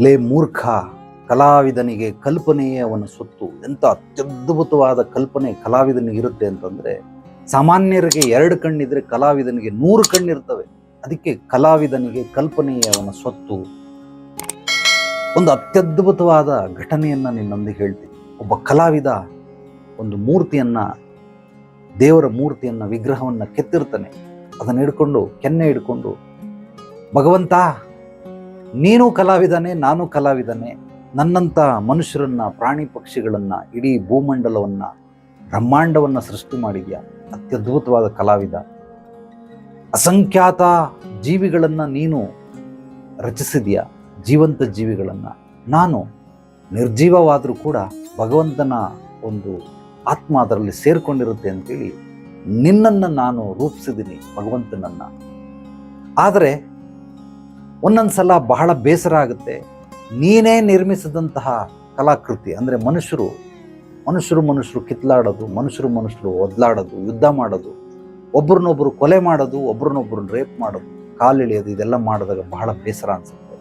ಲೇ ಮೂರ್ಖ, ಕಲಾವಿದನಿಗೆ ಕಲ್ಪನೆಯೇ ಅವನ ಸೊತ್ತು. ಎಂಥ ಅತ್ಯದ್ಭುತವಾದ ಕಲ್ಪನೆ ಕಲಾವಿದನಿಗೆ ಇರುತ್ತೆ ಅಂತಂದ್ರೆ, ಸಾಮಾನ್ಯರಿಗೆ ಎರಡು ಕಣ್ಣಿದ್ರೆ ಕಲಾವಿದನಿಗೆ ನೂರು ಕಣ್ಣಿರ್ತವೆ. ಅದಕ್ಕೆ ಕಲಾವಿದನಿಗೆ ಕಲ್ಪನೆಯೇ ಅವನ ಸ್ವತ್ತು ಒಂದು ಅತ್ಯದ್ಭುತವಾದ ಘಟನೆಯನ್ನ ನಿನ್ನೊಂದಿಗೆ ಹೇಳ್ತೀನಿ. ಒಬ್ಬ ಕಲಾವಿದ ಒಂದು ಮೂರ್ತಿಯನ್ನ, ದೇವರ ಮೂರ್ತಿಯನ್ನ, ವಿಗ್ರಹವನ್ನ ಕೆತ್ತಿರ್ತಾನೆ. ಅದನ್ನ ಹಿಡ್ಕೊಂಡು, ಕೆನ್ನೆ ಹಿಡ್ಕೊಂಡು, ಭಗವಂತ ನೀನು ಕಲಾವಿದನೆ, ನಾನು ಕಲಾವಿದನೆ. ನನ್ನಂಥ ಮನುಷ್ಯರನ್ನ, ಪ್ರಾಣಿ ಪಕ್ಷಿಗಳನ್ನ, ಇಡೀ ಭೂಮಂಡಲವನ್ನ, ಬ್ರಹ್ಮಾಂಡವನ್ನ ಸೃಷ್ಟಿ ಮಾಡಿದ್ಯಾ? ಅತ್ಯದ್ಭುತವಾದ ಕಲಾವಿದ. ಅಸಂಖ್ಯಾತ ಜೀವಿಗಳನ್ನ ನೀನು ರಚಿಸಿದ್ಯಾ? ಜೀವಂತ ಜೀವಿಗಳನ್ನ. ನಾನು ನಿರ್ಜೀವವಾದರೂ ಕೂಡ ಭಗವಂತನ ಒಂದು ಆತ್ಮ ಅದರಲ್ಲಿ ಸೇರಿಕೊಂಡಿರುತ್ತೆ ಅಂತೇಳಿ ನಿನ್ನನ್ನು ನಾನು ರೂಪಿಸಿದ್ದೀನಿ ಭಗವಂತನನ್ನು. ಆದರೆ ಒಂದೊಂದ್ಸಲ ಬಹಳ ಬೇಸರ ಆಗುತ್ತೆ. ನೀನೇ ನಿರ್ಮಿಸಿದಂತಹ ಕಲಾಕೃತಿ, ಅಂದರೆ ಮನುಷ್ಯರು ಮನುಷ್ಯರು ಮನುಷ್ಯರು ಕಿತ್ಲಾಡೋದು, ಮನುಷ್ಯರು ಮನುಷ್ಯರು ಒದ್ಲಾಡೋದು, ಯುದ್ಧ ಮಾಡೋದು ಒಬ್ರನ್ನೊಬ್ಬರು ಕೊಲೆ ಮಾಡೋದು ಒಬ್ರನ್ನೊಬ್ಬರು ರೇಪ್ ಮಾಡೋದು ಕಾಲಿಳಿಯೋದು ಇದೆಲ್ಲ ಮಾಡಿದಾಗ ಬಹಳ ಬೇಸರ ಅನಿಸುತ್ತೆ.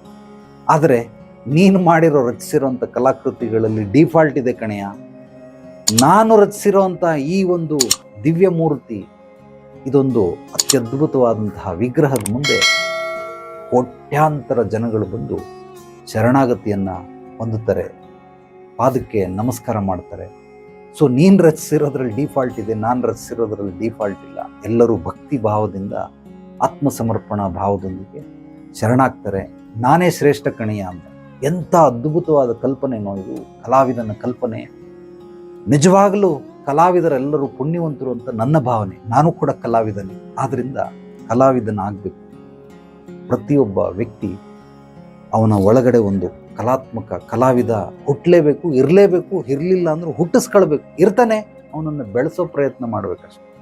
ಆದರೆ ನೀನು ಮಾಡಿರೋ ರಚಿಸಿರೋಂಥ ಕಲಾಕೃತಿಗಳಲ್ಲಿ ಡಿಫಾಲ್ಟ್ ಇದೆ ಕಣೆಯ? ನಾನು ರಚಿಸಿರೋಂಥ ಈ ಒಂದು ದಿವ್ಯ ಮೂರ್ತಿ ಇದೊಂದು ಅತ್ಯದ್ಭುತವಾದಂತಹ ವಿಗ್ರಹದ ಮುಂದೆ ಕೋಟ್ಯಾಂತರ ಜನಗಳು ಬಂದು ಶರಣಾಗತಿಯನ್ನು ಹೊಂದುತ್ತಾರೆ. ಪಾದಕ್ಕೆ ನಮಸ್ಕಾರ ಮಾಡ್ತಾರೆ. ಸೊ ನೀನು ರಚಿಸಿರೋದ್ರಲ್ಲಿ ಡಿಫಾಲ್ಟ್ ಇದೆ, ನಾನು ರಚಿಸಿರೋದ್ರಲ್ಲಿ ಡಿಫಾಲ್ಟ್ ಇಲ್ಲ. ಎಲ್ಲರೂ ಭಕ್ತಿ ಭಾವದಿಂದ, ಆತ್ಮಸಮರ್ಪಣಾ ಭಾವದೊಂದಿಗೆ ಶರಣಾಗ್ತಾರೆ. ನಾನೇ ಶ್ರೇಷ್ಠ ಕಣಿಯ ಅಂತ. ಎಂಥ ಅದ್ಭುತವಾದ ಕಲ್ಪನೆ ಇದು, ಕಲಾವಿದನ ಕಲ್ಪನೆ. ನಿಜವಾಗಲೂ ಕಲಾವಿದರೆಲ್ಲರೂ ಪುಣ್ಯವಂತರು ಅಂತ ನನ್ನ ಭಾವನೆ. ನಾನು ಕೂಡ ಕಲಾವಿದನೇ. ಆದ್ದರಿಂದ ಕಲಾವಿದನಾಗಬೇಕು. ಪ್ರತಿಯೊಬ್ಬ ವ್ಯಕ್ತಿ ಅವನ ಒಳಗಡೆ ಒಂದು ಕಲಾತ್ಮಕ, ಕಲಾವಿದ ಹುಟ್ಟಲೇಬೇಕು ಇರಲೇಬೇಕು, ಇರಲಿಲ್ಲ ಅಂದ್ರೆ ಹುಟ್ಟಿಸ್ಕೊಳ್ಬೇಕು. ಇರ್ತಾನೆ, ಅವನನ್ನು ಬೆಳೆಸೋ ಪ್ರಯತ್ನ ಮಾಡಬೇಕಷ್ಟೆ.